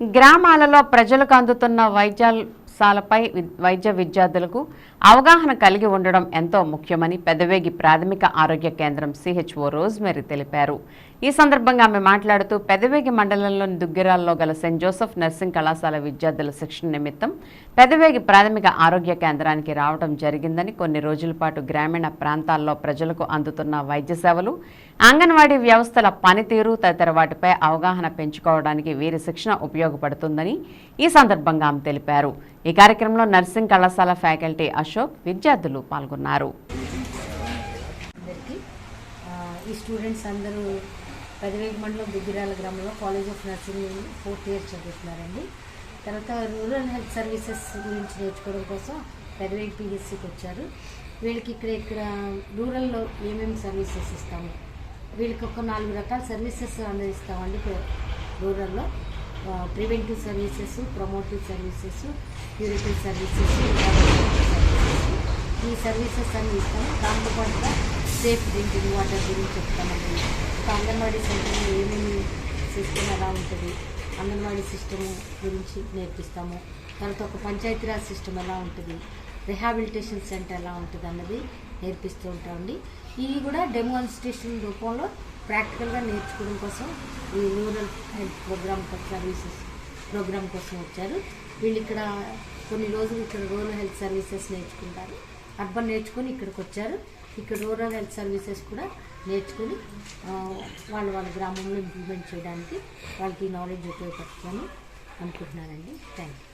గ్రామాలలో ప్రజలకు అందుతున్న వైద్యాలపై వైద్య విద్యార్థులకు అవగాహన కలిగి ఉండడం ఎంతో ముఖ్యమని పెదవేగి ప్రాథమిక ఆరోగ్య కేంద్రం సిహెచ్ఓ రోజ్మెరీ తెలిపారు. ఈ సందర్భంగా ఆమె మాట్లాడుతూ పెదవేగి మండలంలోని దుగ్గిరాల్లో గల సెయింట్ జోసెఫ్ నర్సింగ్ కళాశాల విద్యార్థుల శిక్షణ నిమిత్తం పెదవేగి ప్రాథమిక ఆరోగ్య కేంద్రానికి రావడం జరిగిందని కొన్ని రోజుల పాటు గ్రామీణ ప్రాంతాల్లో ప్రజలకు అందుతున్న వైద్య సేవలు అంగన్వాడీ వ్యవస్థల పనితీరు తదితర వాటిపై అవగాహన పెంచుకోవడానికి వీరి శిక్షణ ఉపయోగపడుతుందని ఈ సందర్భంగా ఆమె తెలిపారు. ఈ కార్యక్రమంలో నర్సింగ్ కళాశాల ఫ్యాకల్టీ అశోక్ విద్యార్థులు పాల్గొన్నారు. ఈ స్టూడెంట్స్ అందరూ పెదవేగి మండలం దుగ్గిరాల గ్రామంలో college of nursing fourth year చదువుతున్నారండి. తర్వాత రూరల్ హెల్త్ సర్వీసెస్ గురించి నేర్చుకోవడం కోసం పెదవేగి పిహెచ్సికి వచ్చారు. వీళ్ళకి ఇక్కడ ఇక్కడ రూరల్లో ఏమేమి సర్వీసెస్ ఇస్తాము? వీళ్ళకి ఒక నాలుగు రకాల సర్వీసెస్ అందిస్తామండి రూరల్లో. Preventive services promotive services curative services ఈ సర్వీసెస్ అన్ని ఇస్తాము. దాంతో పాటుగా సేఫ్ డ్రింకింగ్ వాటర్ గురించి చెప్తామండి. అంగన్వాడీ సెంటర్ ఏమేమి సిస్టమ్ ఎలా ఉంటుంది? అంగన్వాడీ సిస్టమ్ గురించి నేర్పిస్తాము. తర్వాత ఒక పంచాయతీరాజ్ సిస్టమ్ ఎలా ఉంటుంది? రిహాబిలిటేషన్ సెంటర్ ఎలా ఉంటుంది అన్నది నేర్పిస్తూ ఉంటామండి ఇవి కూడా డెమాన్స్ట్రేషన్ రూపంలో ప్రాక్టికల్గా నేర్చుకోవడం కోసం ఈ rural health programme services programme కోసం వచ్చారు. వీళ్ళు ఇక్కడ కొన్ని రోజులు ఇక్కడ రూరల్ హెల్త్ సర్వీసెస్ నేర్చుకుంటారు. అర్బన్ నేర్చుకొని ఇక్కడికి వచ్చారు ఇక్కడ రూరల్ హెల్త్ సర్వీసెస్ కూడా నేర్చుకుని వాళ్ళు వాళ్ళ వాళ్ళ గ్రామంలో ఇంప్లిమెంట్ చేయడానికి వాళ్ళకి నాలెడ్జ్ ఉపయోగపడుతుందని అనుకుంటున్నానండి. Thank you